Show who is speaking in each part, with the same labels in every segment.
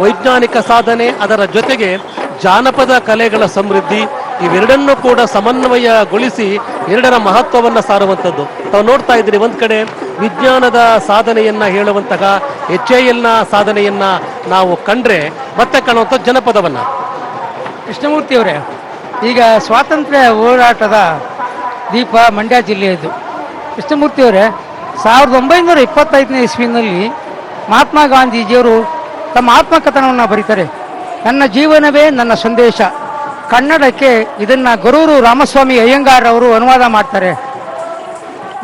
Speaker 1: ವೈಜ್ಞಾನಿಕ ಸಾಧನೆ, ಅದರ ಜೊತೆಗೆ ಜಾನಪದ ಕಲೆಗಳ ಸಮೃದ್ಧಿ, ಇವೆರಡನ್ನೂ ಕೂಡ ಸಮನ್ವಯಗೊಳಿಸಿ ಎರಡರ ಮಹತ್ವವನ್ನು ಸಾರುವಂಥದ್ದು. ತಾವು ನೋಡ್ತಾ ಇದ್ದೀರಿ, ಒಂದು ಕಡೆ ವಿಜ್ಞಾನದ ಸಾಧನೆಯನ್ನ ಹೇಳುವಂತಹ ಎಚ್ ಎ ಎಲ್ನ ಸಾಧನೆಯನ್ನ ನಾವು ಕಂಡ್ರೆ ಮತ್ತೆ ಕಾಣುವಂಥ ಜನಪದವನ್ನ.
Speaker 2: ಕೃಷ್ಣಮೂರ್ತಿ ಅವರೇ, ಈಗ ಸ್ವಾತಂತ್ರ್ಯ ಹೋರಾಟದ ದೀಪ ಮಂಡ್ಯ ಜಿಲ್ಲೆಯದು ಕೃಷ್ಣಮೂರ್ತಿ ಅವರೇ, ಸಾವಿರದ ಒಂಬೈನೂರ ಇಪ್ಪತ್ತೈದನೇ ಇಸ್ವಿನಲ್ಲಿ ಮಹಾತ್ಮ ಗಾಂಧೀಜಿಯವರು ತಮ್ಮ ಆತ್ಮಕಥನವನ್ನು ಬರೀತಾರೆ. ನನ್ನ ಜೀವನವೇ ನನ್ನ ಸಂದೇಶ. ಕನ್ನಡಕ್ಕೆ ಇದನ್ನ ಗರೂರು ರಾಮಸ್ವಾಮಿ ಅಯ್ಯಂಗಾರ್ ಅವರು ಅನುವಾದ ಮಾಡ್ತಾರೆ.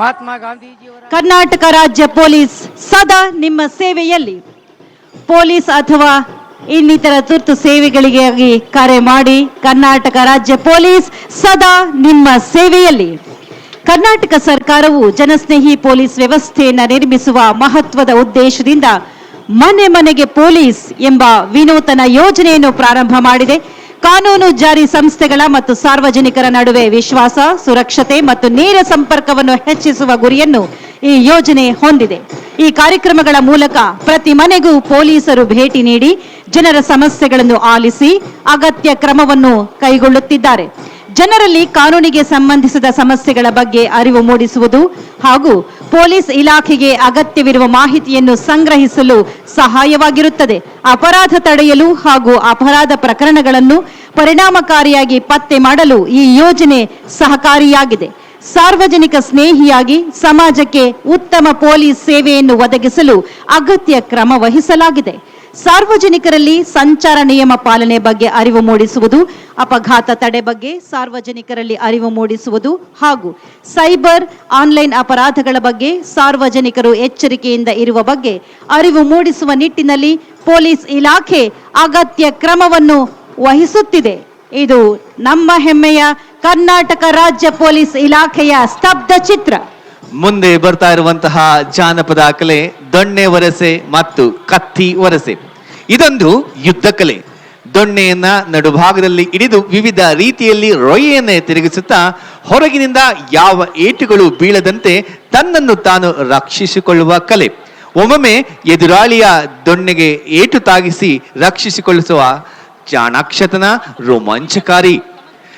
Speaker 2: ಮಹಾತ್ಮ ಗಾಂಧೀಜಿ
Speaker 3: ಕರ್ನಾಟಕ ರಾಜ್ಯ ಪೊಲೀಸ್ ಸದಾ ನಿಮ್ಮ ಸೇವೆಯಲ್ಲಿ. ಪೊಲೀಸ್ ಅಥವಾ ಇನ್ನಿತರ ತುರ್ತು ಸೇವೆಗಳಿಗಾಗಿ ಕರೆ ಮಾಡಿ ಕರ್ನಾಟಕ ರಾಜ್ಯ ಪೊಲೀಸ್ ಸದಾ ನಿಮ್ಮ ಸೇವೆಯಲ್ಲಿ. ಕರ್ನಾಟಕ ಸರ್ಕಾರವು ಜನಸ್ನೇಹಿ ಪೊಲೀಸ್ ವ್ಯವಸ್ಥೆಯನ್ನು ನಿರ್ಮಿಸುವ ಮಹತ್ವದ ಉದ್ದೇಶದಿಂದ ಮನೆ ಮನೆಗೆ ಪೊಲೀಸ್ ಎಂಬ ವಿನೂತನ ಯೋಜನೆಯನ್ನು ಪ್ರಾರಂಭ ಮಾಡಿದೆ. ಕಾನೂನು ಜಾರಿ ಸಂಸ್ಥೆಗಳ ಮತ್ತು ಸಾರ್ವಜನಿಕರ ನಡುವೆ ವಿಶ್ವಾಸ, ಸುರಕ್ಷತೆ ಮತ್ತು ನೇರ ಸಂಪರ್ಕವನ್ನು ಹೆಚ್ಚಿಸುವ ಗುರಿಯನ್ನು ಈ ಯೋಜನೆ ಹೊಂದಿದೆ. ಈ ಕಾರ್ಯಕ್ರಮಗಳ ಮೂಲಕ ಪ್ರತಿ ಮನೆಗೂ ಪೊಲೀಸರು ಭೇಟಿ ನೀಡಿ ಜನರ ಸಮಸ್ಯೆಗಳನ್ನು ಆಲಿಸಿ ಅಗತ್ಯ ಕ್ರಮವನ್ನು ಕೈಗೊಳ್ಳುತ್ತಿದ್ದಾರೆ. ಜನರಲ್ಲಿ ಕಾನೂನಿಗೆ ಸಂಬಂಧಿಸಿದ ಸಮಸ್ಯೆಗಳ ಬಗ್ಗೆ ಅರಿವು ಮೂಡಿಸುವುದು ಹಾಗೂ ಪೊಲೀಸ್ ಇಲಾಖೆಗೆ ಅಗತ್ಯವಿರುವ ಮಾಹಿತಿಯನ್ನು ಸಂಗ್ರಹಿಸಲು ಸಹಾಯವಾಗಿರುತ್ತದೆ. ಅಪರಾಧ ತಡೆಯಲು ಹಾಗೂ ಅಪರಾಧ ಪ್ರಕರಣಗಳನ್ನು ಪರಿಣಾಮಕಾರಿಯಾಗಿ ಪತ್ತೆ ಮಾಡಲು ಈ ಯೋಜನೆ ಸಹಕಾರಿಯಾಗಿದೆ. ಸಾರ್ವಜನಿಕ ಸ್ನೇಹಿಯಾಗಿ ಸಮಾಜಕ್ಕೆ ಉತ್ತಮ ಪೊಲೀಸ್ ಸೇವೆಯನ್ನು ಒದಗಿಸಲು ಅಗತ್ಯ ಕ್ರಮ ವಹಿಸಲಾಗಿದೆ. ಸಾರ್ವಜನಿಕರಲ್ಲಿ ಸಂಚಾರ ನಿಯಮ ಪಾಲನೆ ಬಗ್ಗೆ ಅರಿವು ಮೂಡಿಸುವುದು, ಅಪಘಾತ ತಡೆ ಬಗ್ಗೆ ಸಾರ್ವಜನಿಕರಲ್ಲಿ ಅರಿವು ಮೂಡಿಸುವುದು ಹಾಗೂ ಸೈಬರ್ ಆನ್ಲೈನ್ ಅಪರಾಧಗಳ ಬಗ್ಗೆ ಸಾರ್ವಜನಿಕರು ಎಚ್ಚರಿಕೆಯಿಂದ ಇರುವ ಬಗ್ಗೆ ಅರಿವು ಮೂಡಿಸುವ ನಿಟ್ಟಿನಲ್ಲಿ ಪೊಲೀಸ್ ಇಲಾಖೆ ಅಗತ್ಯ ಕ್ರಮವನ್ನು ವಹಿಸುತ್ತಿದೆ. ಇದು ನಮ್ಮ ಹೆಮ್ಮೆಯ ಕರ್ನಾಟಕ ರಾಜ್ಯ ಪೊಲೀಸ್ ಇಲಾಖೆಯ ಸ್ತಬ್ಧ ಚಿತ್ರ.
Speaker 4: ಮುಂದೆ ಬರ್ತಾ ಇರುವಂತಹ ಜಾನಪದ ಕಲೆ, ದೊಣ್ಣೆ ವರಸೆ ಮತ್ತು ಕತ್ತಿ ವರಸೆ. ಇದೊಂದು ಯುದ್ಧ ಕಲೆ. ದೊಣ್ಣೆಯನ್ನ ನಡುಭಾಗದಲ್ಲಿ ಹಿಡಿದು ವಿವಿಧ ರೀತಿಯಲ್ಲಿ ರೊಯ್ಯನ್ನೇ ತಿರುಗಿಸುತ್ತಾ ಹೊರಗಿನಿಂದ ಯಾವ ಏಟುಗಳು ಬೀಳದಂತೆ ತನ್ನನ್ನು ತಾನು ರಕ್ಷಿಸಿಕೊಳ್ಳುವ ಕಲೆ. ಒಮ್ಮೊಮ್ಮೆ ಎದುರಾಳಿಯ ದೊಣ್ಣೆಗೆ ಏಟು ತಾಗಿಸಿ ರಕ್ಷಿಸಿಕೊಳ್ಳಿಸುವ ಚಾಣಾಕ್ಷತನ ರೋಮಾಂಚಕಾರಿ.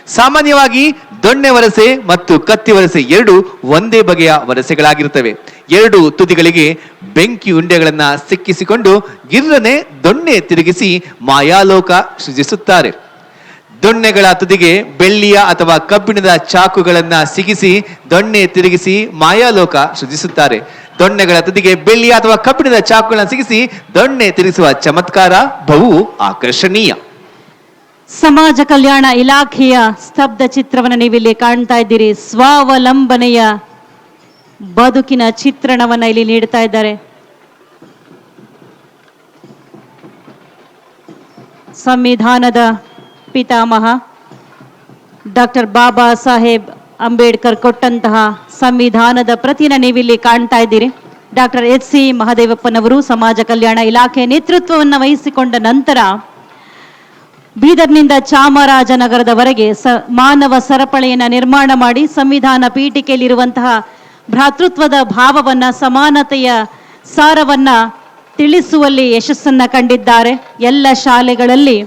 Speaker 4: ಸಾಮಾನ್ಯವಾಗಿ ದೊಣ್ಣೆ ವರಸೆ ಮತ್ತು ಕತ್ತಿ ವರಸೆ ಎರಡು ಒಂದೇ ಬಗೆಯ ವರಸೆಗಳಾಗಿರುತ್ತವೆ. ಎರಡು ತುದಿಗಳಿಗೆ ಬೆಂಕಿ ಉಂಡೆಗಳನ್ನ ಸಿಕ್ಕಿಸಿಕೊಂಡು ಗಿರ್ರನೆ ದೊಣ್ಣೆ ತಿರುಗಿಸಿ ಮಾಯಾಲೋಕ ಸೃಜಿಸುತ್ತಾರೆ. ದೊಣ್ಣೆಗಳ ತುದಿಗೆ ಬೆಳ್ಳಿಯ ಅಥವಾ ಕಬ್ಬಿಣದ ಚಾಕುಗಳನ್ನ ಸಿಗಿಸಿ ದೊಣ್ಣೆ ತಿರುಗಿಸಿ ಮಾಯಾಲೋಕ ಸೃಜಿಸುತ್ತಾರೆ. ದೊಣ್ಣೆಗಳ ತುದಿಗೆ ಬೆಳ್ಳಿಯ ಅಥವಾ ಕಬ್ಬಿಣದ ಚಾಕುಗಳನ್ನ ಸಿಗಿಸಿ ದೊಣ್ಣೆ ತಿರುಗಿಸುವ ಚಮತ್ಕಾರ ಬಹು ಆಕರ್ಷಣೀಯ.
Speaker 3: ಸಮಾಜ ಕಲ್ಯಾಣ ಇಲಾಖೆಯ ಸ್ತಬ್ಧ ಚಿತ್ರವನ್ನು ನೀವಿಲ್ಲಿ ಕಾಣ್ತಾ ಇದ್ದೀರಿ. ಸ್ವಾವಲಂಬನೆಯ ಬದುಕಿನ ಚಿತ್ರಣವನ್ನ ಇಲ್ಲಿ ನೀಡ್ತಾ ಇದ್ದಾರೆ. ಸಂವಿಧಾನದ ಪಿತಾಮಹ ಡಾಕ್ಟರ್ ಬಾಬಾ ಸಾಹೇಬ್ ಅಂಬೇಡ್ಕರ್ ಕೊಟ್ಟಂತಹ ಸಂವಿಧಾನದ ಪ್ರತಿನ ನೀವಿಲ್ಲಿ ಕಾಣ್ತಾ ಇದ್ದೀರಿ. ಡಾಕ್ಟರ್ ಎಚ್ ಸಿ ಮಹದೇವಪ್ಪನವರು ಸಮಾಜ ಕಲ್ಯಾಣ ಇಲಾಖೆ ನೇತೃತ್ವವನ್ನು ವಹಿಸಿಕೊಂಡ ನಂತರ ಬೀದರ್ನಿಂದ ಚಾಮರಾಜನಗರದವರೆಗೆ ಸ ಮಾನವ ಸರಪಳಿಯನ್ನು ನಿರ್ಮಾಣ ಮಾಡಿ ಸಂವಿಧಾನ ಪೀಠಿಕೆಯಲ್ಲಿರುವಂತಹ ಭ್ರಾತೃತ್ವದ ಭಾವವನ್ನ, ಸಮಾನತೆಯ ಸಾರವನ್ನು ತಿಳಿಸುವಲ್ಲಿ ಯಶಸ್ಸನ್ನ ಕಂಡಿದ್ದಾರೆ. ಎಲ್ಲ ಶಾಲೆಗಳಲ್ಲಿ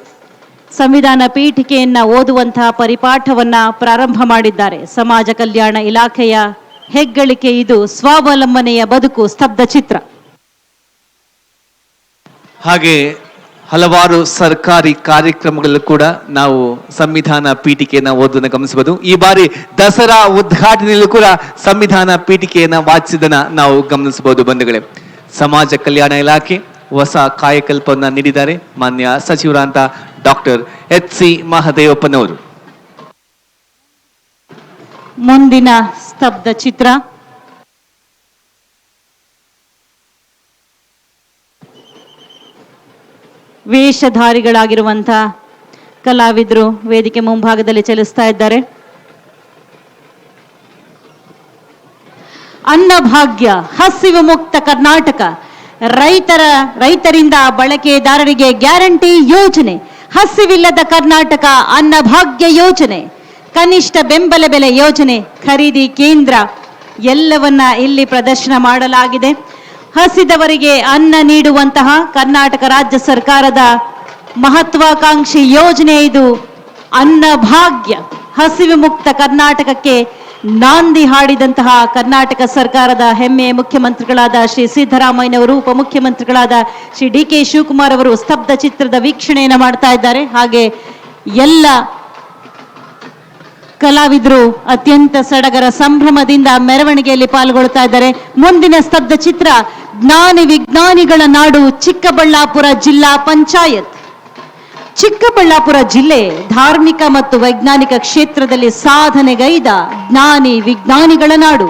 Speaker 3: ಸಂವಿಧಾನ ಪೀಠಿಕೆಯನ್ನು ಓದುವಂತಹ ಪರಿಪಾಠವನ್ನ ಪ್ರಾರಂಭ ಮಾಡಿದ್ದಾರೆ. ಸಮಾಜ ಕಲ್ಯಾಣ ಇಲಾಖೆಯ ಹೆಗ್ಗಳಿಕೆ ಇದು, ಸ್ವಾವಲಂಬನೆಯ ಬದುಕು, ಸ್ತಬ್ಧ ಚಿತ್ರ.
Speaker 4: ಹಾಗೆ ಹಲವಾರು ಸರ್ಕಾರಿ ಕಾರ್ಯಕ್ರಮಗಳಲ್ಲೂ ಕೂಡ ನಾವು ಸಂವಿಧಾನ ಪೀಠಿಕೆಯನ್ನು ಓದುವುದನ್ನು ಗಮನಿಸಬಹುದು. ಈ ಬಾರಿ ದಸರಾ ಉದ್ಘಾಟನೆಯಲ್ಲೂ ಕೂಡ ಸಂವಿಧಾನ ಪೀಠಿಕೆಯನ್ನು ವಾಚಿಸಿದನ್ನು ನಾವು ಗಮನಿಸಬಹುದು ಬಂಧುಗಳೇ. ಸಮಾಜ ಕಲ್ಯಾಣ ಇಲಾಖೆ ಹೊಸ ಕಾಯಕಲ್ಪವನ್ನು ನೀಡಿದ್ದಾರೆ. ಮಾನ್ಯ ಸಚಿವರಂತ ಡಾಕ್ಟರ್ ಎಚ್ ಸಿ ಮಹದೇವಪ್ಪನವರು.
Speaker 3: ಮುಂದಿನ ಸ್ತಬ್ಧ ಚಿತ್ರ ವೇಷಧಾರಿಗಳಾಗಿರುವಂಥ ಕಲಾವಿದರು ವೇದಿಕೆ ಮುಂಭಾಗದಲ್ಲಿ ಚಲಿಸ್ತಾ ಇದ್ದಾರೆ. ಅನ್ನಭಾಗ್ಯ, ಹಸಿವು ಮುಕ್ತ ಕರ್ನಾಟಕ, ರೈತರ, ರೈತರಿಂದ ಬಳಕೆದಾರರಿಗೆ ಗ್ಯಾರಂಟಿ ಯೋಜನೆ, ಹಸಿವಿಲ್ಲದ ಕರ್ನಾಟಕ ಅನ್ನಭಾಗ್ಯ ಯೋಜನೆ, ಕನಿಷ್ಠ ಬೆಂಬಲ ಬೆಲೆ ಯೋಜನೆ, ಖರೀದಿ ಕೇಂದ್ರ, ಎಲ್ಲವನ್ನ ಇಲ್ಲಿ ಪ್ರದರ್ಶನ ಮಾಡಲಾಗಿದೆ. ಹಸಿದವರಿಗೆ ಅನ್ನ ನೀಡುವಂತಹ ಕರ್ನಾಟಕ ರಾಜ್ಯ ಸರ್ಕಾರದ ಮಹತ್ವಾಕಾಂಕ್ಷಿ ಯೋಜನೆ ಇದು. ಅನ್ನ ಭಾಗ್ಯ, ಹಸಿವು ಮುಕ್ತ ಕರ್ನಾಟಕಕ್ಕೆ ನಾಂದಿ ಹಾಡಿದಂತಹ ಕರ್ನಾಟಕ ಸರ್ಕಾರದ ಹೆಮ್ಮೆ ಮುಖ್ಯಮಂತ್ರಿಗಳಾದ ಶ್ರೀ ಸಿದ್ದರಾಮಯ್ಯನವರು, ಉಪಮುಖ್ಯಮಂತ್ರಿಗಳಾದ ಶ್ರೀ ಡಿ ಕೆ ಶಿವಕುಮಾರ್ ಅವರು ಸ್ತಬ್ಧ ಚಿತ್ರದ ವೀಕ್ಷಣೆಯನ್ನು ಮಾಡ್ತಾ ಇದ್ದಾರೆ. ಹಾಗೆ ಎಲ್ಲ ಕಲಾವಿದರು ಅತ್ಯಂತ ಸಡಗರ ಸಂಭ್ರಮದಿಂದ ಮೆರವಣಿಗೆಯಲ್ಲಿ ಪಾಲ್ಗೊಳ್ತಾ ಇದ್ದಾರೆ. ಮುಂದಿನ ಸ್ತಬ್ಧ ಚಿತ್ರ, ಜ್ಞಾನಿ ವಿಜ್ಞಾನಿಗಳ ನಾಡು, ಚಿಕ್ಕಬಳ್ಳಾಪುರ ಜಿಲ್ಲಾ ಪಂಚಾಯತ್. ಚಿಕ್ಕಬಳ್ಳಾಪುರ ಜಿಲ್ಲೆ ಧಾರ್ಮಿಕ ಮತ್ತು ವೈಜ್ಞಾನಿಕ ಕ್ಷೇತ್ರದಲ್ಲಿ ಸಾಧನೆಗೈದ ಜ್ಞಾನಿ ವಿಜ್ಞಾನಿಗಳ ನಾಡು.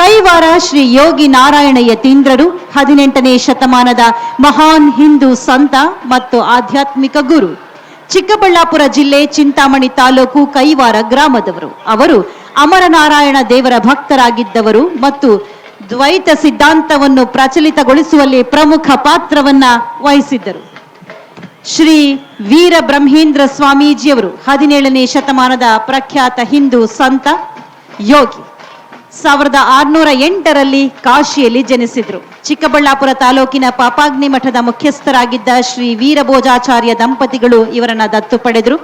Speaker 3: ಕೈವಾರ ಶ್ರೀ ಯೋಗಿ ನಾರಾಯಣ ಯತೀಂದ್ರರು ಹದಿನೆಂಟನೇ ಶತಮಾನದ ಮಹಾನ್ ಹಿಂದೂ ಸಂತ ಮತ್ತು ಆಧ್ಯಾತ್ಮಿಕ ಗುರು. ಚಿಕ್ಕಬಳ್ಳಾಪುರ ಜಿಲ್ಲೆ ಚಿಂತಾಮಣಿ ತಾಲೂಕು ಕೈವಾರ ಗ್ರಾಮದವರು. ಅವರು ಅಮರನಾರಾಯಣ ದೇವರ ಭಕ್ತರಾಗಿದ್ದವರು ಮತ್ತು ದ್ವೈತ ಸಿದ್ಧಾಂತವನ್ನು ಪ್ರಚಲಿತಗೊಳಿಸುವಲ್ಲಿ ಪ್ರಮುಖ ಪಾತ್ರವನ್ನ ವಹಿಸಿದ್ದರು. ಶ್ರೀ ವೀರ ಬ್ರಹ್ಮೇಂದ್ರ ಸ್ವಾಮೀಜಿಯವರು ಹದಿನೇಳನೇ ಶತಮಾನದ ಪ್ರಖ್ಯಾತ ಹಿಂದೂ ಸಂತ ಯೋಗಿ. ಸಾವಿರದ ಆರುನೂರ ಎಂಟರಲ್ಲಿ ಕಾಶಿಯಲ್ಲಿ ಜನಿಸಿದ್ರು. ಚಿಕ್ಕಬಳ್ಳಾಪುರ ತಾಲೂಕಿನ ಪಾಪಾಗ್ನಿ ಮಠದ ಮುಖ್ಯಸ್ಥರಾಗಿದ್ದ ಶ್ರೀ ವೀರಭೋಜಾಚಾರ್ಯ ದಂಪತಿಗಳು ಇವರನ್ನ ದತ್ತು ಪಡೆದರು.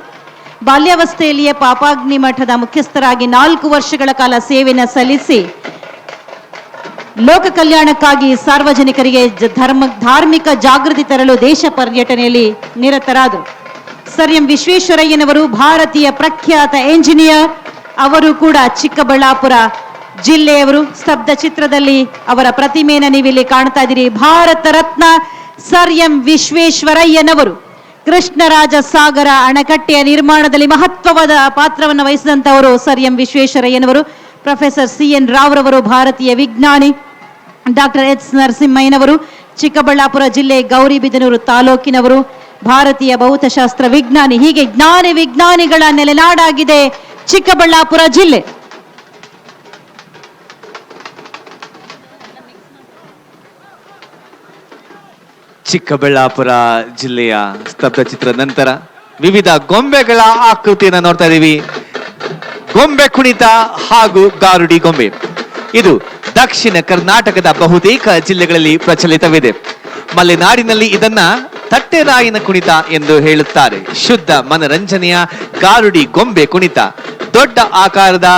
Speaker 3: ಬಾಲ್ಯಾವಸ್ಥೆಯಲ್ಲಿಯೇ ಪಾಪಾಗ್ನಿ ಮಠದ ಮುಖ್ಯಸ್ಥರಾಗಿ ನಾಲ್ಕು ವರ್ಷಗಳ ಕಾಲ ಸೇವೆನ ಸಲ್ಲಿಸಿ ಲೋಕ ಕಲ್ಯಾಣಕ್ಕಾಗಿ ಸಾರ್ವಜನಿಕರಿಗೆ ಧರ್ಮ, ಧಾರ್ಮಿಕ ಜಾಗೃತಿ ತರಲು ದೇಶ ಪರ್ಯಟನೆಯಲ್ಲಿ ನಿರತರಾದರು. ಸರ್ ಎಂ ವಿಶ್ವೇಶ್ವರಯ್ಯನವರು ಭಾರತೀಯ ಪ್ರಖ್ಯಾತ ಎಂಜಿನಿಯರ್, ಅವರು ಕೂಡ ಚಿಕ್ಕಬಳ್ಳಾಪುರ ಜಿಲ್ಲೆಯವರು ಸ್ತಬ್ಧ ಚಿತ್ರದಲ್ಲಿ ಅವರ ಪ್ರತಿಮೆಯನ್ನು ನೀವಿಲ್ಲಿ ಕಾಣ್ತಾ ಇದ್ದೀರಿ. ಭಾರತ ರತ್ನ ಸರ್ ಎಂ ವಿಶ್ವೇಶ್ವರಯ್ಯನವರು ಕೃಷ್ಣರಾಜ ಸಾಗರ ಅಣೆಕಟ್ಟೆಯ ನಿರ್ಮಾಣದಲ್ಲಿ ಮಹತ್ವವಾದ ಪಾತ್ರವನ್ನು ವಹಿಸಿದಂತವರು ಸರ್ ಎಂ ವಿಶ್ವೇಶ್ವರಯ್ಯನವರು. ಪ್ರೊಫೆಸರ್ ಸಿ ಎನ್ ರಾವ್ರವರು ಭಾರತೀಯ ವಿಜ್ಞಾನಿ, ಡಾಕ್ಟರ್ ಎಚ್ ನರಸಿಂಹಯ್ಯನವರು, ಚಿಕ್ಕಬಳ್ಳಾಪುರ ಜಿಲ್ಲೆ ಗೌರಿಬಿದನೂರು ತಾಲೂಕಿನವರು, ಭಾರತೀಯ ಭೌತಶಾಸ್ತ್ರ ವಿಜ್ಞಾನಿ, ಹೀಗೆ ಜ್ಞಾನಿ ವಿಜ್ಞಾನಿಗಳ ನೆಲೆನಾಡಾಗಿದೆ ಚಿಕ್ಕಬಳ್ಳಾಪುರ ಜಿಲ್ಲೆ.
Speaker 4: ಚಿಕ್ಕಬಳ್ಳಾಪುರ ಜಿಲ್ಲೆಯ ಸ್ತಬ್ಧ ಚಿತ್ರ ನಂತರ ವಿವಿಧ ಗೊಂಬೆಗಳ ಆಕೃತಿಯನ್ನು ನೋಡ್ತಾ ಇದ್ದೀವಿ. ಗೊಂಬೆ ಕುಣಿತ ಹಾಗೂ ಗಾರುಡಿ ಗೊಂಬೆ. ಇದು ದಕ್ಷಿಣ ಕರ್ನಾಟಕದ ಬಹುತೇಕ ಜಿಲ್ಲೆಗಳಲ್ಲಿ ಪ್ರಚಲಿತವಿದೆ. ಮಲೆನಾಡಿನಲ್ಲಿ ಇದನ್ನ ತಟ್ಟೆರಾಯಿನ ಕುಣಿತ ಎಂದು ಹೇಳುತ್ತಾರೆ. ಶುದ್ಧ ಮನರಂಜನೆಯ ಗಾರುಡಿ ಗೊಂಬೆ ಕುಣಿತ. ದೊಡ್ಡ ಆಕಾರದ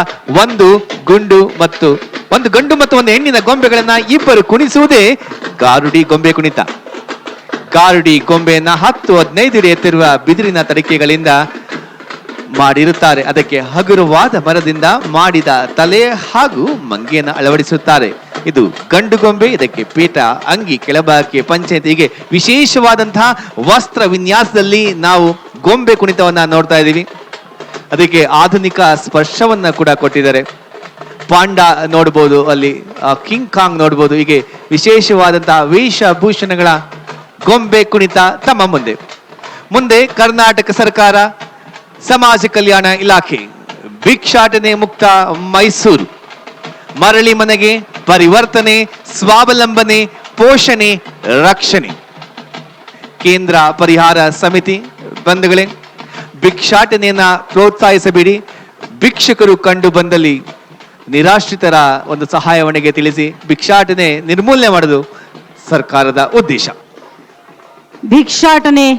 Speaker 4: ಒಂದು ಗುಂಡು ಮತ್ತು ಒಂದು ಗಂಡು ಮತ್ತು ಒಂದು ಹೆಣ್ಣಿನ ಗೊಂಬೆಗಳನ್ನ ಇಬ್ಬರು ಕುಣಿಸುವುದೇ ಗಾರುಡಿ ಗೊಂಬೆ ಕುಣಿತ. ಗಾರುಡಿ ಗೊಂಬೆಯನ್ನ ಹತ್ತು ಹದಿನೈದು ಅಡಿ ಎತ್ತಿರುವ ಬಿದಿರಿನ ತಡಿಕೆಗಳಿಂದ ಮಾಡಿರುತ್ತಾರೆ. ಅದಕ್ಕೆ ಹಗುರವಾದ ಮರದಿಂದ ಮಾಡಿದ ತಲೆ ಹಾಗೂ ಮಂಗೆಯನ್ನು ಅಳವಡಿಸುತ್ತಾರೆ. ಇದು ಗಂಡು ಗೊಂಬೆ, ಇದಕ್ಕೆ ಪೀಠ, ಅಂಗಿ, ಕೆಳಭಾಗಕ್ಕೆ ಪಂಚಾಯತ್, ಹೀಗೆ ವಿಶೇಷವಾದಂತಹ ವಸ್ತ್ರ ವಿನ್ಯಾಸದಲ್ಲಿ ನಾವು ಗೊಂಬೆ ಕುಣಿತವನ್ನ ನೋಡ್ತಾ ಇದ್ದೀವಿ. ಅದಕ್ಕೆ ಆಧುನಿಕ ಸ್ಪರ್ಶವನ್ನ ಕೂಡ ಕೊಟ್ಟಿದ್ದಾರೆ. ಪಾಂಡ ನೋಡ್ಬೋದು, ಅಲ್ಲಿ ಕಿಂಗ್ ಕಾಂಗ್ ನೋಡ್ಬೋದು, ಹೀಗೆ ವಿಶೇಷವಾದಂತಹ ವೇಷಭೂಷಣಗಳ ಗೊಂಬೆ ಕುಣಿತ ತಮ್ಮ ಮುಂದೆ. ಮುಂದೆ ಕರ್ನಾಟಕ ಸರ್ಕಾರ, ಸಮಾಜ ಕಲ್ಯಾಣ ಇಲಾಖೆ, ಭಿಕ್ಷಾಟನೆ ಮುಕ್ತ ಮೈಸೂರು. ಮರಳಿ ಮನೆಗೆ ಪರಿವರ್ತನೆ, ಸ್ವಾವಲಂಬನೆ, ಪೋಷಣೆ, ರಕ್ಷಣೆ. ಕೇಂದ್ರ ಪರಿಹಾರ ಸಮಿತಿ, ಬಂಧುಗಳೇ, ಭಿಕ್ಷಾಟನೆಯನ್ನ ಪ್ರೋತ್ಸಾಹಿಸಬೇಡಿ. ಭಿಕ್ಷಕರು ಕಂಡು ಬಂದಲ್ಲಿ ನಿರಾಶ್ರಿತರ ಒಂದು ಸಹಾಯವಣಿಗೆ ತಿಳಿಸಿ ಭಿಕ್ಷಾಟನೆ ನಿರ್ಮೂಲನೆ ಮಾಡೋದು ಸರ್ಕಾರದ ಉದ್ದೇಶ.
Speaker 3: ಭಿಕ್ಷಾಟನೆ,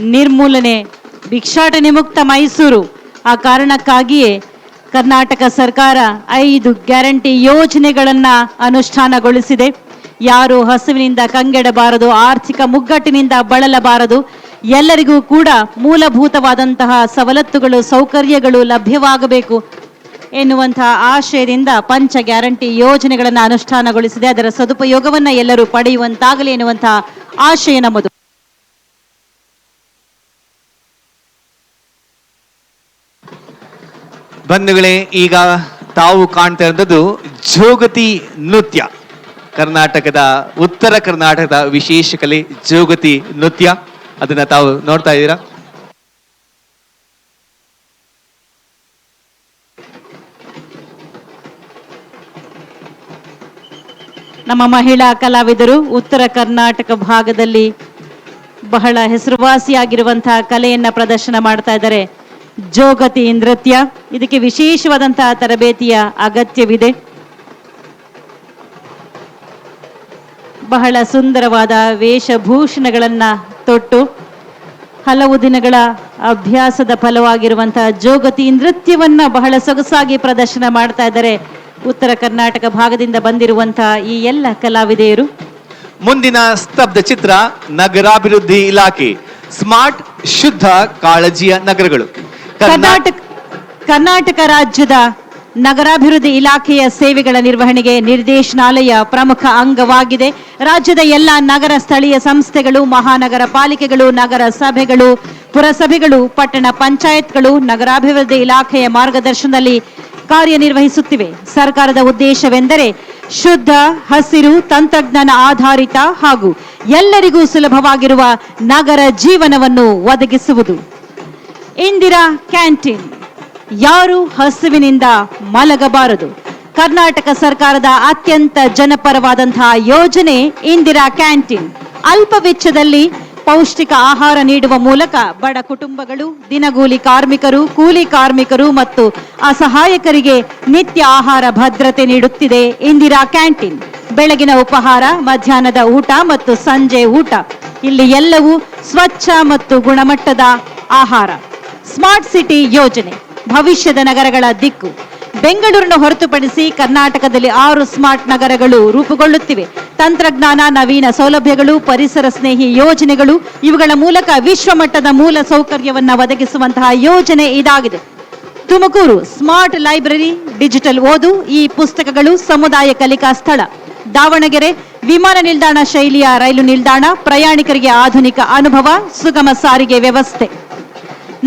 Speaker 3: ನಿರ್ಮೂಲನೆ, ಭಿಕ್ಷಾಟನೆ ಮುಕ್ತ ಮೈಸೂರು. ಆ ಕಾರಣಕ್ಕಾಗಿಯೇ ಕರ್ನಾಟಕ ಸರ್ಕಾರ ಐದು ಗ್ಯಾರಂಟಿ ಯೋಜನೆಗಳನ್ನು ಅನುಷ್ಠಾನಗೊಳಿಸಿದೆ. ಯಾರು ಹಸುವಿನಿಂದ ಕಂಗೆಡಬಾರದು, ಆರ್ಥಿಕ ಮುಗ್ಗಟ್ಟಿನಿಂದ ಬಳಲಬಾರದು, ಎಲ್ಲರಿಗೂ ಕೂಡ ಮೂಲಭೂತವಾದಂತಹ ಸವಲತ್ತುಗಳು, ಸೌಕರ್ಯಗಳು ಲಭ್ಯವಾಗಬೇಕು ಎನ್ನುವಂತಹ ಆಶಯದಿಂದ ಪಂಚ ಗ್ಯಾರಂಟಿ ಯೋಜನೆಗಳನ್ನು ಅನುಷ್ಠಾನಗೊಳಿಸಿದೆ. ಅದರ ಸದುಪಯೋಗವನ್ನು ಎಲ್ಲರೂ ಪಡೆಯುವಂತಾಗಲಿ ಎನ್ನುವಂತಹ ಆಶಯ ನಮ್ಮದು.
Speaker 4: ಬಂಧುಗಳೇ, ಈಗ ತಾವು ಕಾಣ್ತಾ ಇರೋದು ಜೋಗತಿ ನೃತ್ಯ. ಕರ್ನಾಟಕದ, ಉತ್ತರ ಕರ್ನಾಟಕದ ವಿಶೇಷ ಕಲೆ ಜೋಗತಿ ನೃತ್ಯ. ಅದನ್ನ ತಾವು ನೋಡ್ತಾ ಇದ್ದೀರಾ?
Speaker 3: ನಮ್ಮ ಮಹಿಳಾ ಕಲಾವಿದರು ಉತ್ತರ ಕರ್ನಾಟಕ ಭಾಗದಲ್ಲಿ ಬಹಳ ಹೆಸರುವಾಸಿಯಾಗಿರುವಂತಹ ಕಲೆಯನ್ನ ಪ್ರದರ್ಶನ ಮಾಡ್ತಾ ಇದ್ದಾರೆ. ಜೋಗತಿ ನೃತ್ಯ. ಇದಕ್ಕೆ ವಿಶೇಷವಾದಂತಹ ತರಬೇತಿಯ ಅಗತ್ಯವಿದೆ. ಬಹಳ ಸುಂದರವಾದ ವೇಷಭೂಷಣಗಳನ್ನು ತೊಟ್ಟು, ಹಲವು ದಿನಗಳ ಅಭ್ಯಾಸದ ಫಲವಾಗಿರುವಂತಹ ಜೋಗತಿ ನೃತ್ಯವನ್ನ ಬಹಳ ಸೊಗಸಾಗಿ ಪ್ರದರ್ಶನ ಮಾಡ್ತಾ ಇದ್ದಾರೆ ಉತ್ತರ ಕರ್ನಾಟಕ ಭಾಗದಿಂದ ಬಂದಿರುವಂತಹ ಈ ಎಲ್ಲ ಕಲಾವಿದೆಯರು.
Speaker 4: ಮುಂದಿನ ಸ್ತಬ್ಧ ಚಿತ್ರ ನಗರಾಭಿವೃದ್ಧಿ ಇಲಾಖೆ, ಸ್ಮಾರ್ಟ್ ಶುದ್ಧ ಕಾಳಜಿಯ ನಗರಗಳು. ಕರ್ನಾಟಕ
Speaker 3: ಕರ್ನಾಟಕ ರಾಜ್ಯದ ನಗರಾಭಿವೃದ್ಧಿ ಇಲಾಖೆಯ ಸೇವೆಗಳ ನಿರ್ವಹಣೆಗೆ ನಿರ್ದೇಶನಾಲಯ ಪ್ರಮುಖ ಅಂಗವಾಗಿದೆ. ರಾಜ್ಯದ ಎಲ್ಲ ನಗರ ಸ್ಥಳೀಯ ಸಂಸ್ಥೆಗಳು, ಮಹಾನಗರ ಪಾಲಿಕೆಗಳು, ನಗರ ಸಭೆಗಳು, ಪುರಸಭೆಗಳು, ಪಟ್ಟಣ ಪಂಚಾಯತ್ಗಳು, ನಗರಾಭಿವೃದ್ಧಿ ಇಲಾಖೆಯ ಮಾರ್ಗದರ್ಶನದಲ್ಲಿ ಕಾರ್ಯನಿರ್ವಹಿಸುತ್ತಿವೆ. ಸರ್ಕಾರದ ಉದ್ದೇಶವೆಂದರೆ ಶುದ್ಧ, ಹಸಿರು, ತಂತ್ರಜ್ಞಾನ ಆಧಾರಿತ ಹಾಗೂ ಎಲ್ಲರಿಗೂ ಸುಲಭವಾಗಿರುವ ನಗರ ಜೀವನವನ್ನು ಒದಗಿಸುವುದು. ಇಂದಿರಾ ಕ್ಯಾಂಟೀನ್. ಯಾರು ಹಸುವಿನಿಂದ ಮಲಗಬಾರದು. ಕರ್ನಾಟಕ ಸರ್ಕಾರದ ಅತ್ಯಂತ ಜನಪರವಾದಂತಹ ಯೋಜನೆ ಇಂದಿರಾ ಕ್ಯಾಂಟೀನ್. ಅಲ್ಪ ವೆಚ್ಚದಲ್ಲಿ ಪೌಷ್ಟಿಕ ಆಹಾರ ನೀಡುವ ಮೂಲಕ ಬಡ ಕುಟುಂಬಗಳು, ದಿನಗೂಲಿ ಕಾರ್ಮಿಕರು, ಕೂಲಿ ಕಾರ್ಮಿಕರು ಮತ್ತು ಅಸಹಾಯಕರಿಗೆ ನಿತ್ಯ ಆಹಾರ ಭದ್ರತೆ ನೀಡುತ್ತಿದೆ ಇಂದಿರಾ ಕ್ಯಾಂಟೀನ್. ಬೆಳಗಿನ ಉಪಹಾರ, ಮಧ್ಯಾಹ್ನದ ಊಟ ಮತ್ತು ಸಂಜೆ ಊಟ. ಇಲ್ಲಿ ಎಲ್ಲವೂ ಸ್ವಚ್ಛ ಮತ್ತು ಗುಣಮಟ್ಟದ ಆಹಾರ. ಸ್ಮಾರ್ಟ್ ಸಿಟಿ ಯೋಜನೆ. ಭವಿಷ್ಯದ ನಗರಗಳ ದಿಕ್ಕು. ಬೆಂಗಳೂರನ್ನು ಹೊರತುಪಡಿಸಿ ಕರ್ನಾಟಕದಲ್ಲಿ ಆರು ಸ್ಮಾರ್ಟ್ ನಗರಗಳು ರೂಪುಗೊಳ್ಳುತ್ತಿವೆ. ತಂತ್ರಜ್ಞಾನ, ನವೀನ ಸೌಲಭ್ಯಗಳು, ಪರಿಸರ ಸ್ನೇಹಿ ಯೋಜನೆಗಳು, ಇವುಗಳ ಮೂಲಕ ವಿಶ್ವಮಟ್ಟದ ಮೂಲ ಸೌಕರ್ಯವನ್ನ ಒದಗಿಸುವಂತಹ ಯೋಜನೆ ಇದಾಗಿದೆ. ತುಮಕೂರು ಸ್ಮಾರ್ಟ್ ಲೈಬ್ರರಿ, ಡಿಜಿಟಲ್ ಓದು, ಈ ಪುಸ್ತಕಗಳು ಸಮುದಾಯ ಕಲಿಕಾ ಸ್ಥಳ. ದಾವಣಗೆರೆ, ವಿಮಾನ ನಿಲ್ದಾಣ ಶೈಲಿಯ ರೈಲು ನಿಲ್ದಾಣ, ಪ್ರಯಾಣಿಕರಿಗೆ ಆಧುನಿಕ ಅನುಭವ, ಸುಗಮ ಸಾರಿಗೆ ವ್ಯವಸ್ಥೆ.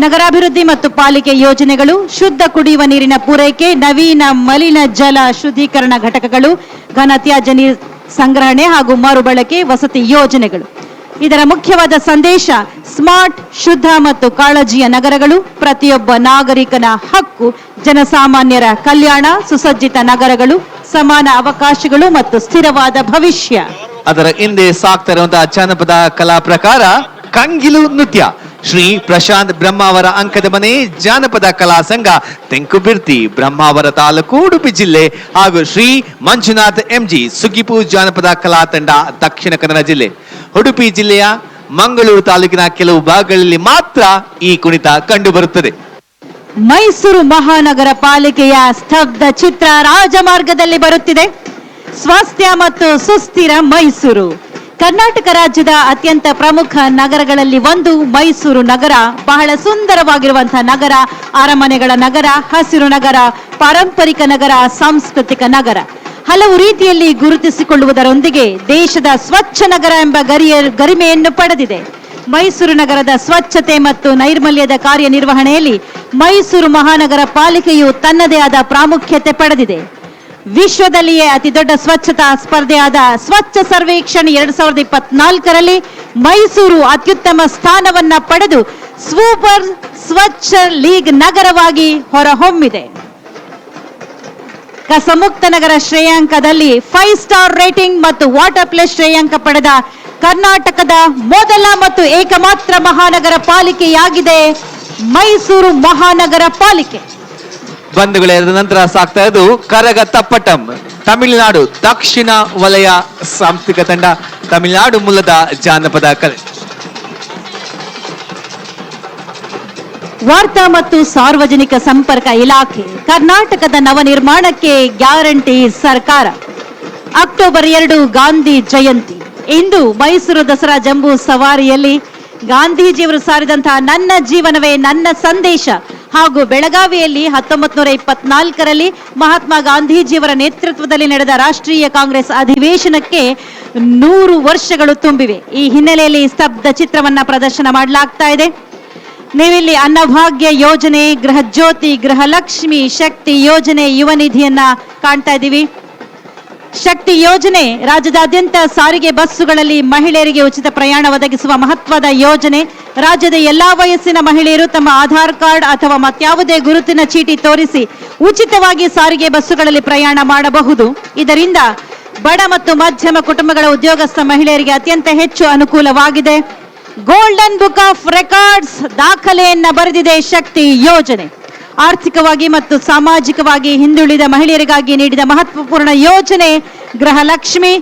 Speaker 3: ನಗರಾಭಿವೃದ್ಧಿ ಮತ್ತು ಪಾಲಿಕೆ ಯೋಜನೆಗಳು, ಶುದ್ಧ ಕುಡಿಯುವ ನೀರಿನ ಪೂರೈಕೆ, ನವೀನ ಮಲಿನ ಜಲ ಶುದ್ಧೀಕರಣ ಘಟಕಗಳು ಘನತ್ಯಾಜ್ಯ ನೀರು ಸಂಗ್ರಹಣೆ ಹಾಗೂ ಮರುಬಳಕೆ ವಸತಿ ಯೋಜನೆಗಳು. ಇದರ ಮುಖ್ಯವಾದ ಸಂದೇಶ, ಸ್ಮಾರ್ಟ್, ಶುದ್ಧ ಮತ್ತು ಕಾಳಜಿಯ ನಗರಗಳು, ಪ್ರತಿಯೊಬ್ಬ ನಾಗರಿಕನ ಹಕ್ಕು, ಜನಸಾಮಾನ್ಯರ ಕಲ್ಯಾಣ, ಸುಸಜ್ಜಿತ ನಗರಗಳು, ಸಮಾನ ಅವಕಾಶಗಳು ಮತ್ತು ಸ್ಥಿರವಾದ ಭವಿಷ್ಯ.
Speaker 4: ಅದರ ಹಿಂದೆ ಸಾಕ್ತಾ ಇರುವಂತಹ ಜಾನಪದ ಕಲಾ ಪ್ರಕಾರ, ಕಂಗಿಲು ನೃತ್ಯ. ಶ್ರೀ ಪ್ರಶಾಂತ್ ಬ್ರಹ್ಮಾವರ ಅಂಕದ ಮನೆ ಜಾನಪದ ಕಲಾ ಸಂಘ ತೆಂಕುಬಿರ್ತಿ ಬ್ರಹ್ಮಾವರ ತಾಲೂಕು ಉಡುಪಿ ಜಿಲ್ಲೆ ಹಾಗೂ ಶ್ರೀ ಮಂಜುನಾಥ್ ಎಂಜಿ ಸುಗಿಪು ಜಾನಪದ ಕಲಾ ತಂಡ ದಕ್ಷಿಣ ಕನ್ನಡ ಜಿಲ್ಲೆ. ಉಡುಪಿ ಜಿಲ್ಲೆಯ ಮಂಗಳೂರು ತಾಲೂಕಿನ ಕೆಲವು ಭಾಗಗಳಲ್ಲಿ ಮಾತ್ರ ಈ ಕುಣಿತ ಕಂಡುಬರುತ್ತದೆ.
Speaker 3: ಮೈಸೂರು ಮಹಾನಗರ ಪಾಲಿಕೆಯ ಸ್ತಬ್ಧ ಚಿತ್ರ ರಾಜಮಾರ್ಗದಲ್ಲಿ ಬರುತ್ತಿದೆ. ಸ್ವಾಸ್ಥ್ಯ ಮತ್ತು ಸುಸ್ಥಿರ ಮೈಸೂರು. ಕರ್ನಾಟಕ ರಾಜ್ಯದ ಅತ್ಯಂತ ಪ್ರಮುಖ ನಗರಗಳಲ್ಲಿ ಒಂದು, ಮೈಸೂರು ನಗರ. ಬಹಳ ಸುಂದರವಾಗಿರುವಂತಹ ನಗರ, ಅರಮನೆಗಳ ನಗರ, ಹಸಿರು ನಗರ, ಪಾರಂಪರಿಕ ನಗರ, ಸಾಂಸ್ಕೃತಿಕ ನಗರ. ಹಲವು ರೀತಿಯಲ್ಲಿ ಗುರುತಿಸಿಕೊಳ್ಳುವುದರೊಂದಿಗೆ ದೇಶದ ಸ್ವಚ್ಛ ನಗರ ಎಂಬ ಗರಿಯ, ಗರಿಮೆಯನ್ನು ಪಡೆದಿದೆ. ಮೈಸೂರು ನಗರದ ಸ್ವಚ್ಛತೆ ಮತ್ತು ನೈರ್ಮಲ್ಯದ ಕಾರ್ಯನಿರ್ವಹಣೆಯಲ್ಲಿ ಮೈಸೂರು ಮಹಾನಗರ ಪಾಲಿಕೆಯು ತನ್ನದೇ ಆದ ಪ್ರಾಮುಖ್ಯತೆ ಪಡೆದಿದೆ. ವಿಶ್ವದಲ್ಲಿಯೇ ಅತಿ ದೊಡ್ಡ ಸ್ವಚ್ಛತಾ ಸ್ಪರ್ಧೆಯಾದ ಸ್ವಚ್ಛ ಸರ್ವೇಕ್ಷಣ್ ಎರಡ್ ಸಾವಿರದ ಇಪ್ಪತ್ನಾಲ್ಕರಲ್ಲಿ ಮೈಸೂರು ಅತ್ಯುತ್ತಮ ಸ್ಥಾನವನ್ನ ಪಡೆದು ಸೂಪರ್ ಸ್ವಚ್ಛ ಲೀಗ್ ನಗರವಾಗಿ ಹೊರಹೊಮ್ಮಿದೆ. ಕಸಮುಕ್ತ ನಗರ ಶ್ರೇಯಾಂಕದಲ್ಲಿ ಫೈವ್ ಸ್ಟಾರ್ ರೇಟಿಂಗ್ ಮತ್ತು ವಾಟರ್ ಪ್ಲಸ್ ಶ್ರೇಯಾಂಕ ಪಡೆದ ಕರ್ನಾಟಕದ ಮೊದಲ ಮತ್ತು ಏಕಮಾತ್ರ ಮಹಾನಗರ ಪಾಲಿಕೆಯಾಗಿದೆ ಮೈಸೂರು ಮಹಾನಗರ ಪಾಲಿಕೆ.
Speaker 4: ಬಂಧುಗಳೇ ನಂತರ ಸಾಕ್ತಾ ಇರೋದು ಕರಗ ತಪ್ಪಟಂ ತಮಿಳುನಾಡು ದಕ್ಷಿಣ ವಲಯ ಸಾಂಸ್ಥಿಕ ತಂಡ, ತಮಿಳುನಾಡು ಮೂಲದ ಜಾನಪದ ಕಲೆ.
Speaker 3: ವಾರ್ತಾ ಮತ್ತು ಸಾರ್ವಜನಿಕ ಸಂಪರ್ಕ ಇಲಾಖೆ, ಕರ್ನಾಟಕದ ನವನಿರ್ಮಾಣಕ್ಕೆ ಗ್ಯಾರಂಟಿ ಸರ್ಕಾರ. ಅಕ್ಟೋಬರ್ ಎರಡು, ಗಾಂಧಿ ಜಯಂತಿ. ಇಂದು ಮೈಸೂರು ದಸರಾ ಜಂಬೂ ಸವಾರಿಯಲ್ಲಿ ಗಾಂಧೀಜಿಯವರು ಸಾರಿದಂತಹ ನನ್ನ ಜೀವನವೇ ನನ್ನ ಸಂದೇಶ. ಹಾಗೂ ಬೆಳಗಾವಿಯಲ್ಲಿ ಹತ್ತೊಂಬತ್ತು ನೂರ ಇಪ್ಪತ್ನಾಲ್ಕರಲ್ಲಿ ಮಹಾತ್ಮ ಗಾಂಧೀಜಿಯವರ ನೇತೃತ್ವದಲ್ಲಿ ನಡೆದ ರಾಷ್ಟ್ರೀಯ ಕಾಂಗ್ರೆಸ್ ಅಧಿವೇಶನಕ್ಕೆ ನೂರು ವರ್ಷಗಳು ತುಂಬಿವೆ. ಈ ಹಿನ್ನೆಲೆಯಲ್ಲಿ ಸ್ತಬ್ಧ ಚಿತ್ರವನ್ನ ಪ್ರದರ್ಶನ ಮಾಡಲಾಗ್ತಾ ಇದೆ. ನೀವಿಲ್ಲಿ ಅನ್ನಭಾಗ್ಯ ಯೋಜನೆ ಗೃಹ ಜ್ಯೋತಿ ಗೃಹಲಕ್ಷ್ಮಿ ಶಕ್ತಿ ಯೋಜನೆ ಯುವ ನಿಧಿಯನ್ನ ಕಾಣ್ತಾ ಇದ್ದೀವಿ. ಶಕ್ತಿ ಯೋಜನೆ ರಾಜ್ಯದಾದ್ಯಂತ ಸಾರಿಗೆ ಬಸ್ಸುಗಳಲ್ಲಿ ಮಹಿಳೆಯರಿಗೆ ಉಚಿತ ಪ್ರಯಾಣ ಒದಗಿಸುವ ಮಹತ್ವದ ಯೋಜನೆ. ರಾಜ್ಯದ ಎಲ್ಲಾ ವಯಸ್ಸಿನ ಮಹಿಳೆಯರು ತಮ್ಮ ಆಧಾರ್ ಕಾರ್ಡ್ ಅಥವಾ ಮತ್ಯಾವುದೇ ಗುರುತಿನ ಚೀಟಿ ತೋರಿಸಿ ಉಚಿತವಾಗಿ ಸಾರಿಗೆ ಬಸ್ಸುಗಳಲ್ಲಿ ಪ್ರಯಾಣ ಮಾಡಬಹುದು. ಇದರಿಂದ ಬಡ ಮತ್ತು ಮಧ್ಯಮ ಕುಟುಂಬಗಳ ಉದ್ಯೋಗಸ್ಥ ಮಹಿಳೆಯರಿಗೆ ಅತ್ಯಂತ ಹೆಚ್ಚು ಅನುಕೂಲವಾಗಿದೆ. ಗೋಲ್ಡನ್ ಬುಕ್ ಆಫ್ ರೆಕಾರ್ಡ್ಸ್ ದಾಖಲೆಯನ್ನ ಬರೆದಿದೆ ಶಕ್ತಿ ಯೋಜನೆ. ಆರ್ಥಿಕವಾಗಿ ಮತ್ತು ಸಾಮಾಜಿಕವಾಗಿ ಹಿಂದುಳಿದ ಮಹಿಳೆಯರಿಗಾಗಿ ನೀಡಿದ ಮಹತ್ವಪೂರ್ಣ ಯೋಜನೆ ಗೃಹಲಕ್ಷ್ಮಿ.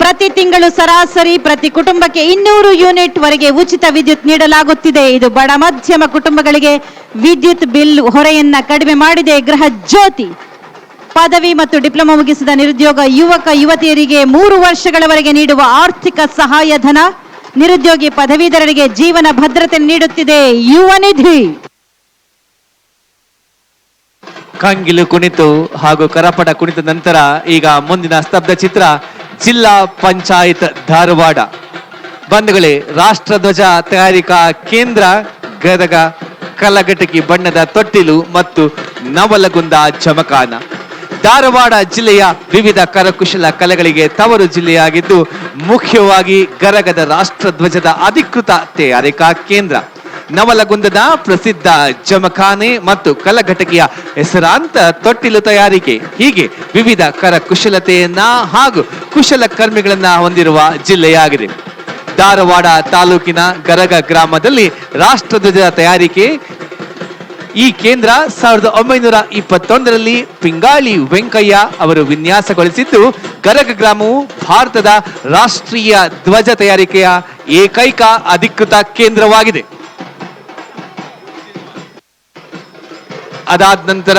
Speaker 3: ಪ್ರತಿ ತಿಂಗಳು ಸರಾಸರಿ ಪ್ರತಿ ಕುಟುಂಬಕ್ಕೆ ಇನ್ನೂರು ಯೂನಿಟ್ ವರೆಗೆ ಉಚಿತ ವಿದ್ಯುತ್ ನೀಡಲಾಗುತ್ತಿದೆ. ಇದು ಬಡ ಮಧ್ಯಮ ಕುಟುಂಬಗಳಿಗೆ ವಿದ್ಯುತ್ ಬಿಲ್ ಹೊರೆಯನ್ನ ಕಡಿಮೆ ಮಾಡಿದೆ. ಗೃಹ ಜ್ಯೋತಿ ಪದವಿ ಮತ್ತು ಡಿಪ್ಲೊಮಾ ಮುಗಿಸಿದ ನಿರುದ್ಯೋಗ ಯುವಕ ಯುವತಿಯರಿಗೆ ಮೂರು ವರ್ಷಗಳವರೆಗೆ ನೀಡುವ ಆರ್ಥಿಕ ಸಹಾಯಧನ ನಿರುದ್ಯೋಗಿ ಪದವೀಧರರಿಗೆ ಜೀವನ ಭದ್ರತೆ ನೀಡುತ್ತಿದೆ ಯುವ ನಿಧಿ.
Speaker 4: ಕಂಗಿಲು ಕುಣಿತು ಹಾಗೂ ಕರಪಟ ಕುಣಿತ ನಂತರ ಈಗ ಮುಂದಿನ ಸ್ತಬ್ಧ ಚಿತ್ರ ಜಿಲ್ಲಾ ಪಂಚಾಯತ್ ಧಾರವಾಡ. ಬಂಧುಗಳೇ ರಾಷ್ಟ್ರಧ್ವಜ ತಯಾರಿಕಾ ಕೇಂದ್ರ ಗದಗ ಕಲಘಟಕಿ ಬಣ್ಣದ ತೊಟ್ಟಿಲು ಮತ್ತು ನವಲಗುಂದ ಜಮಖಾನ ಧಾರವಾಡ ಜಿಲ್ಲೆಯ ವಿವಿಧ ಕರಕುಶಲ ಕಲೆಗಳಿಗೆ ತವರು ಜಿಲ್ಲೆಯಾಗಿದ್ದು, ಮುಖ್ಯವಾಗಿ ಗರಗದ ರಾಷ್ಟ್ರಧ್ವಜದ ಅಧಿಕೃತ ತಯಾರಿಕಾ ಕೇಂದ್ರ. ನವಲಗುಂದದ ಪ್ರಸಿದ್ಧ ಜಮಖಾನೆ ಮತ್ತು ಕಲಘಟಕಿಯ ಹೆಸರಾಂತ ತೊಟ್ಟಿಲು ತಯಾರಿಕೆ. ಹೀಗೆ ವಿವಿಧ ಕರಕುಶಲತೆಯನ್ನ ಹಾಗೂ ಕುಶಲಕರ್ಮಿಗಳನ್ನ ಹೊಂದಿರುವ ಜಿಲ್ಲೆಯಾಗಿದೆ. ಧಾರವಾಡ ತಾಲೂಕಿನ ಗರಗ ಗ್ರಾಮದಲ್ಲಿ ರಾಷ್ಟ್ರಧ್ವಜ ತಯಾರಿಕೆ. ಈ ಕೇಂದ್ರ ಸಾವಿರದ ಒಂಬೈನೂರ ಇಪ್ಪತ್ತೊಂದರಲ್ಲಿ ಪಿಂಗಾಳಿ ವೆಂಕಯ್ಯ ಅವರು ವಿನ್ಯಾಸಗೊಳಿಸಿದ್ದು, ಗರಗ ಗ್ರಾಮವು ಭಾರತದ ರಾಷ್ಟ್ರೀಯ ಧ್ವಜ ತಯಾರಿಕೆಯ ಏಕೈಕ ಅಧಿಕೃತ ಕೇಂದ್ರವಾಗಿದೆ. ಅದಾದ ನಂತರ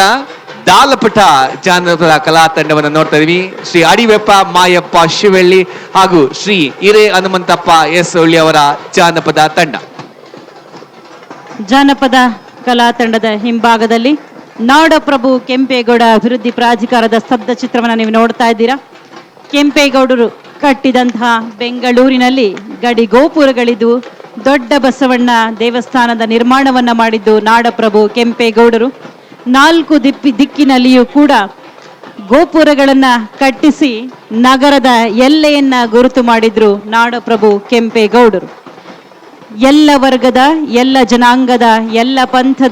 Speaker 4: ದಾಲಪಟ ಜಾನಪದ ಕಲಾ ತಂಡವನ್ನು ನೋಡ್ತಾ ಇದೀವಿ. ಶ್ರೀ ಅಡಿವೆಪ್ಪ ಮಾಯಪ್ಪ ಶಿವಳ್ಳಿ ಹಾಗೂ ಶ್ರೀ ಹಿರೇ ಹನುಮಂತಪ್ಪ ಎಸ್ ಒಳ್ಳಿ ಅವರ ಜಾನಪದ ತಂಡ.
Speaker 3: ಜಾನಪದ ಕಲಾ ತಂಡದ ಹಿಂಭಾಗದಲ್ಲಿ ನಾಡಪ್ರಭು ಕೆಂಪೇಗೌಡ ಅಭಿವೃದ್ಧಿ ಪ್ರಾಧಿಕಾರದ ಸ್ತಬ್ಧ ಚಿತ್ರವನ್ನು ನೀವು ನೋಡ್ತಾ ಇದ್ದೀರಾ. ಕೆಂಪೇಗೌಡರು ಕಟ್ಟಿದಂತಹ ಬೆಂಗಳೂರಿನಲ್ಲಿ ಗಡಿ ಗೋಪುರಗಳಿದ್ದು, ದೊಡ್ಡ ಬಸವಣ್ಣ ದೇವಸ್ಥಾನದ ನಿರ್ಮಾಣವನ್ನ ಮಾಡಿದ್ದು ನಾಡಪ್ರಭು ಕೆಂಪೇಗೌಡರು. ನಾಲ್ಕು ದಿಪ್ಪಿ ದಿಕ್ಕಿನಲ್ಲಿಯೂ ಕೂಡ ಗೋಪುರಗಳನ್ನ ಕಟ್ಟಿಸಿ ನಗರದ ಎಲ್ಲೆಯನ್ನ ಗುರುತು ಮಾಡಿದ್ರು ನಾಡಪ್ರಭು ಕೆಂಪೇಗೌಡರು. ಎಲ್ಲ ವರ್ಗದ, ಎಲ್ಲ ಜನಾಂಗದ, ಎಲ್ಲ ಪಂಥದ